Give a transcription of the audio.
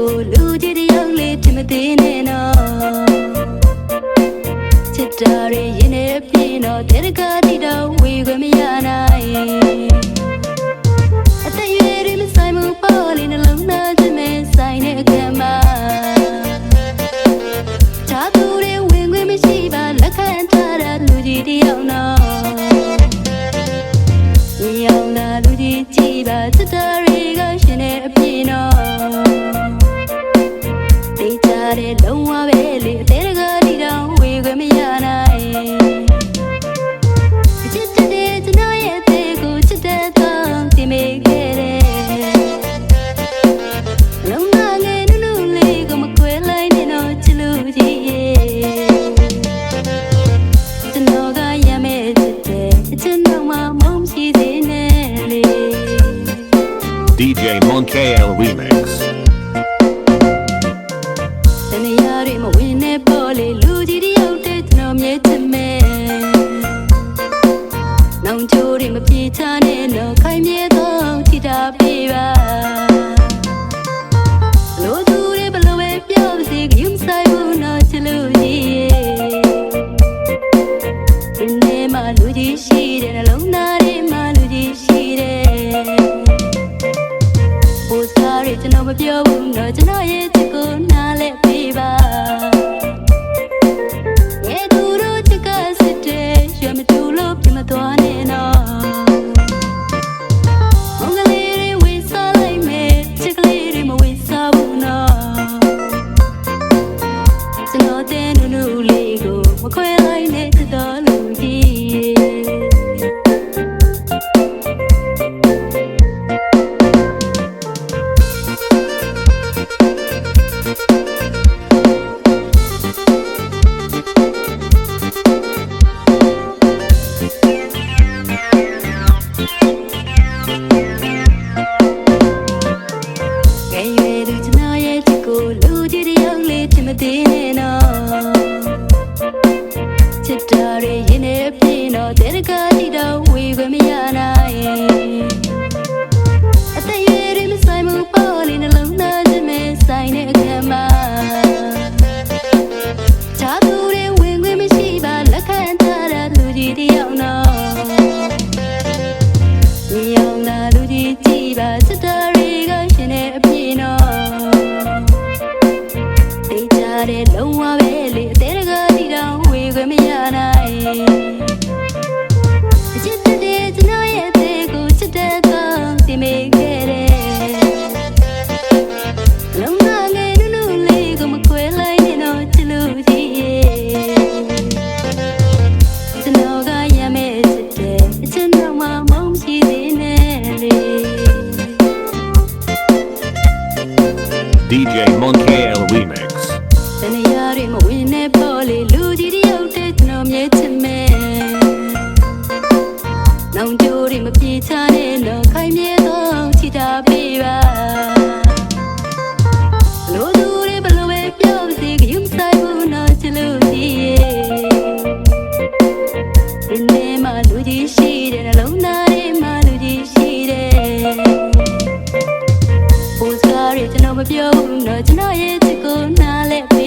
ကိုလူကြီးတယောက်လေးထင်မသေးနဲ့နော်ချစ်တာရင်းနေပြင်းတော့တဲ့ကတိတော့ဝေခွင့်မရနိုင်အသက်ရွယ်ရင်းမဆိုင်ဘူးပေါ်လေးနှလုံးသားချင်းမဲဆိုင်တဲ့အခါမှာသာသူတွေဝင်ခွင့်မရှိပါလက်ခံထားတာလူကြီးတယောက်နော်ညောင်လာလူကြီးကြည့်ပါချစ်တာတွေကရှင်နေအပြင်းတော့ တဲ့လုံးဝပဲလေအသေးတကားဒီတော့ဝေခွင့်မရနိုင်ချစ်တဲ့ကျွန်တော်ရဲ့အသေးကိုချစ်တဲ့တော့ဒီမိခဲ့တယ်လုံးဝငယ်နုနုလေးကိုမခွဲလိုက်နဲ့တော့ချစ်လို့ကြီးရဲ့ကျွန်တော်ကရမယ်ချစ်တယ်ကျွန်တော်မှမုန်းရှိသေးနဲ့လေ DJ Monkey Remix နောင်ချိုးတွေမပြေချနဲ့တော့ခိုင်မြဲတော့ထိတာပေးပါ။ သေးနဲ့နော် တော့တဲ့တကားတီတော့ဝေခွင့်မရနိုင်အသက်ရွယ်တွေမဆိုင်မှုပေါ်လေးနှလုံးသားချင်းမဲ့ဆိုင်တဲ့အခါမှာချာသူတွေဝင်ခွင့်မရှိပါလက်ခံထားတာလူကြီးတယောက်နော်မြေအောင်လာလူကြီးကြည့်ပါစတာတွေကရှင်နေအပြည့်နော်သိကြတဲ့လုံးဝပဲလေအသေးတကားတီတောင်ဝေခွင့်မရနိုင် DJ Monkale Remix. တနေရာတွေမဝင်နဲ့ပေါ်လေလူကြီးတယောက်တည်းကျွန်တော်မြဲချင်မယ်နောင်ကြိုးတွေမပြေချနဲ့တော့ခိုင်မြဲတော့ မပြောဘူးတော့ကျွန်တော်ရဲ့ချစ်ကိုနားလဲပေးပါ